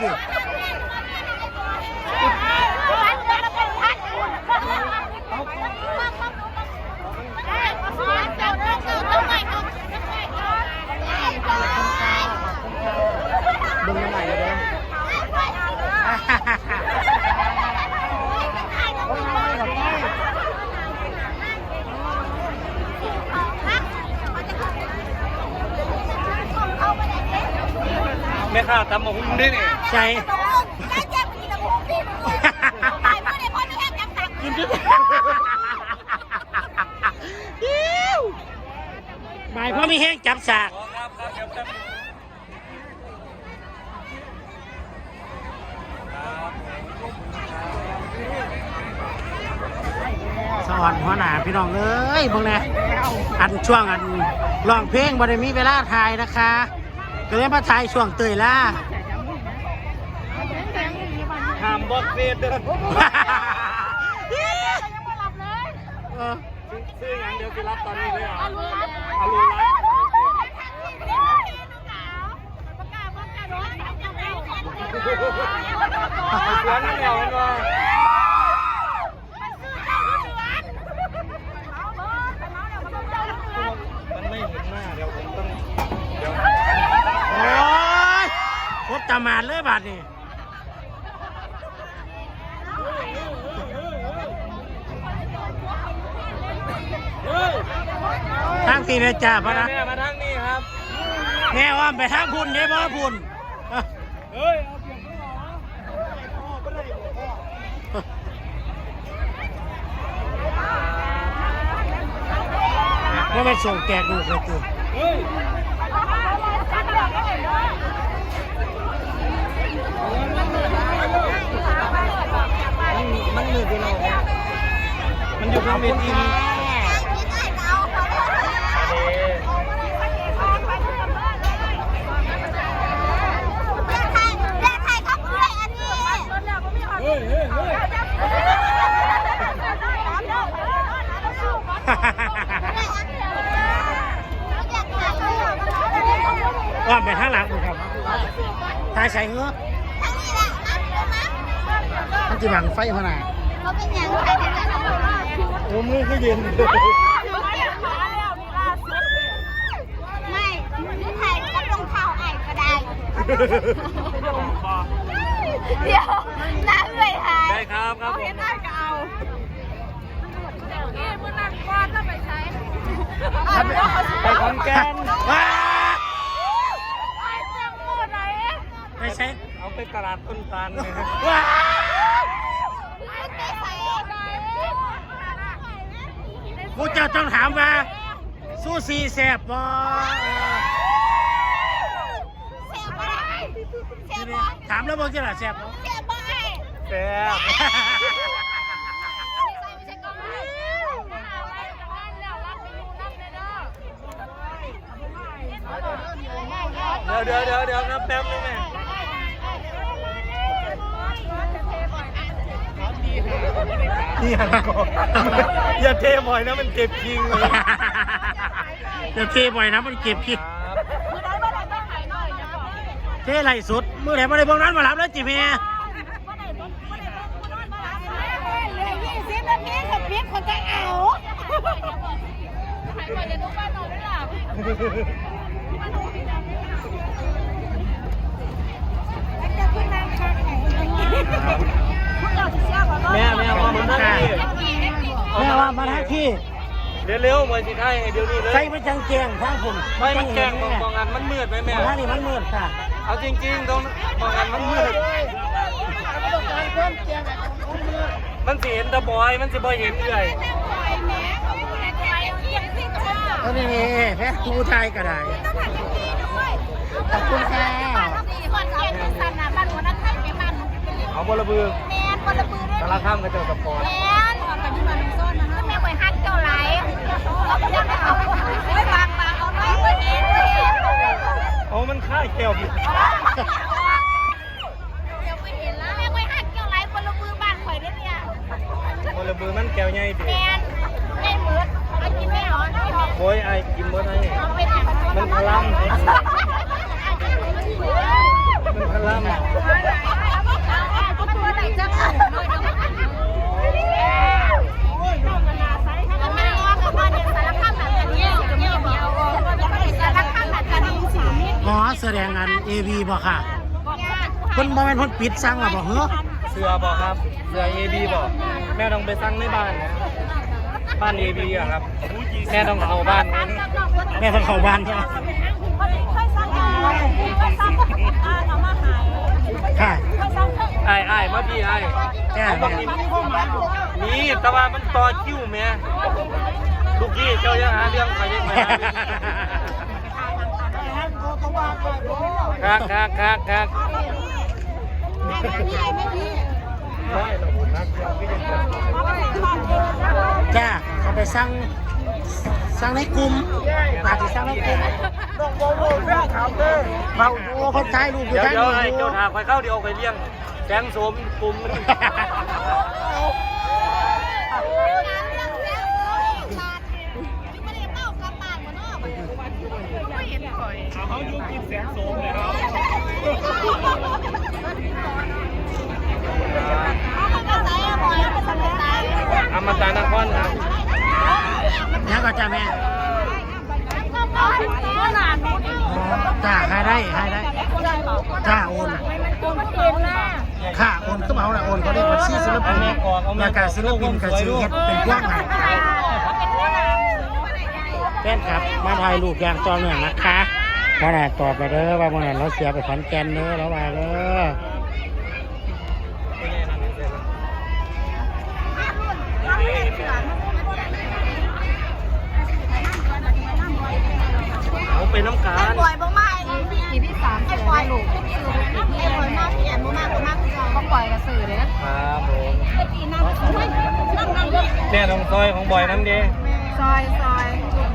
ถติเบิ่งใหม่เลยเด้อ แม่ค้าตำมาหุ้มด้วยนี่ใช่กินทุกยิ้วหมายเพราะมีแห้งจับสากครับครับครับครับสวรรค์หัวหน้าพี่น้องเอ้ยเบิ่งแน่อันช่วงอันร้องเพลงบ่ได้มีเวลาถ่ายนะคะ ก็เลยมาถ่ายช่วงเตยล่าห้ามบอกเฟสเด้อเออซื้ออย่างเดียวคือรับตอนนี้เลยเหรออรุณรัตน์สวนนั่นแหละมันว่ามันไม่เห็นหน้าเดี๋ยวผมต้องเดี๋ยว โอ้ยพบ ตามาดเลยบาดนี้ทางตีนะจ้าพะนะแม่มาทางนี้ครับ แม่ว่าไปทางพุ่นเด้บ่พุ่นเอ้อเฮ้ยเอาเปลี่ยนไม่หรอพ่อไม่ได้พ่อว่าเป็นส่งแจกลูกเลยตัว นอยู่บนเวทีเฮ้ยเฮ้ยเฮ้ยว่าไปทางหลังเลยครับทายใส่เงือกมันจะบังไฟ พะนโอ้มือก็เย็นเดี๋ยวน้ำเลยหายได้ครับครับเอาเห็นได้ก็เอาเดี๋ยวนี้มื่อนั้นก้อนแล้วไปใช้ไปขอนแก่นว้าไปเจ้าหมดไหนไปใช้เอาไปตลาดต้นตาลเลยครับว้า ไปใส่ไหนผู้เจ้าต้องถามว่าสู้ซีแสบบ่เสียบ่ได้เสียบ่ถามแล้วบอกจะล่ะแสบบ่เสียบ่ได้แซ่บไม่ใช่ไม่ใช่ก้อนแล้วรับไปอยู่นั่นเลยเด้อเดี๋ยวเดี๋ยวเดี๋ยวเดี๋ยวครับแป๊บนึงแม่ นี่หันก่อนอย่าเทบ่อยนะมันเก็บจริงเลยจะเทบ่อยนะมันเก็บขี้ครับมือได้บ่ได้ก็หายหน่อยนะเทไหลสุดมือไหนมาได้เบางนั้นมารับแล้วจิเมียบ่ได้บ่บ่ได้บ่นอนมาเหลือยี่สิบนาทีกับพริกคนจะเอาหายก่อนจะรู้ว่านอนไม่หลับ ม่ว่ามาทักที่เดี๋ยวเร็วมาสิได้เดี๋ยวนี้เลยใส่ไปจังแจงทางผมไม่มันแกล้งมองมองอันมันมืดไหมแม่ทางนี้มันมืดค่ะ เอาจริงๆตรงมองอันมันมืดมันสิเห็นแตะบอยมันสิบ่เห็นเอื่อยเออนี่นี่แพ้ครูไทยก็ได้ขอบคุณค่ะเอาบอระบือสารข้ามกระเจ้าสปอร์ โอ้มันค่ายแก้วผิดบอระบือมันแก้วใหญ่ดิโอ้ยไอ้กินบ่ได้มันพลังมันพพันล่ำก็ตัวไหนจะเข้าเลย แสดงงาน AV บ่ค่ะเพิ่นบ่แม่นเพิ่นปิดสั่งหรอบ่เฮ้อเสือบอกครับ เสือ AB บอก แม่ต้องไปสั่งในบ้านนะบ้าน AB อะครับ แม่ต้องเข้าบ้านนั้นแม่เพิ่นเข้าบ้านใช่ไหมค่อยสั่งอ่าค่อยสั่งอ่าเอามาหายค่ะค่อยสั่งเถอะไอ้ไอ้ายมาพี่ไอ้ายแม่เอาบักแม่นิมมีแต่ว่ามันต่อคิวแม่ลูกพี่เจ้ายังหาเรื่องใครยังไม่หาเรื่อง คักคักคักคักได้เราบุญนักเดียวก็ยังจะจ้าเขาไปสั่งสั่งในกลุ่มตาสิสั่งในกลุ่มน้องโบโบแม่ถามเลยเขาโอ้คนถ่ายรูปอยู่เดี๋ยวถ่ายเดี๋ยวรูปให้อยู่เจ้าถาคอยเข้าเดียวไปเลี้ยงแสงโสมกลุ่ม มันเขาอยู่กินแสงโสมเลยครับอมตะนครครับยังก็จ้าแม่อ๋อจ้าให้ได้ให้ได้จ้าโอนค่าโอนก็เอาละโอนเขาเรียกว่าชื่อศิลปินรายการศิลปินกับชื่อเฮ็ดเป็นพวกไหน แฟนครับมาถ่ายรูปอย่างต่อเนื่องนะคะมาไหนตอบไปเด้อว่าเมื่อไหร่เราเสียไปขอนแก่นเด้อแล้วว่าเด้อเขาเป็นน้ำกาไอ้รบอยบ่มาไอ้ปีที่สามไอ้บอยลูกไอ้บอยมาพี่แอนบ่มาบ่มาคือเราเขาปล่อยกระสือเลยนะครับผมไอ้ปีนั่งนั่งนั่งเล่นแม่ตรงซอยของบอยน้ำดีซอยซอยพี่พี่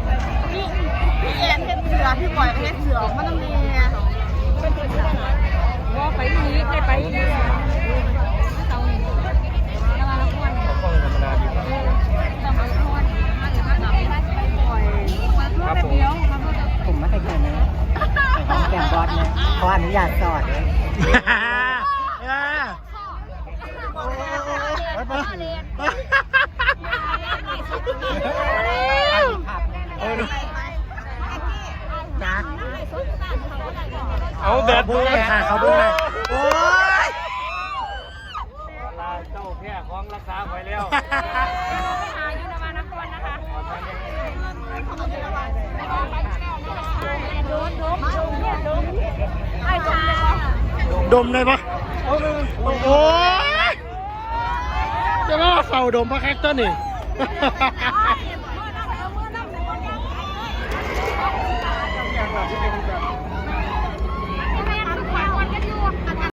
แอนเฮ็ดเสือพี่บอยเฮ็ดเสือมันต้องมีว่าไปนี้เคยไปนี้เขาฟังธรรมดาดีกว่าครับผมผมไม่เคยเนเลยไปห้องแกมบอสเนี่ยขออนุญาตจอดเลยเออเออจ้า เอาแบบบุ้งเลยค่ะเขาบุ้งเลยโอ้ยลาเจ้าแพ้ของรักษาไว้แล้วดมเลยปะโอ้ยจะว่าเฝ้าดมปะแคคเตอร์นี่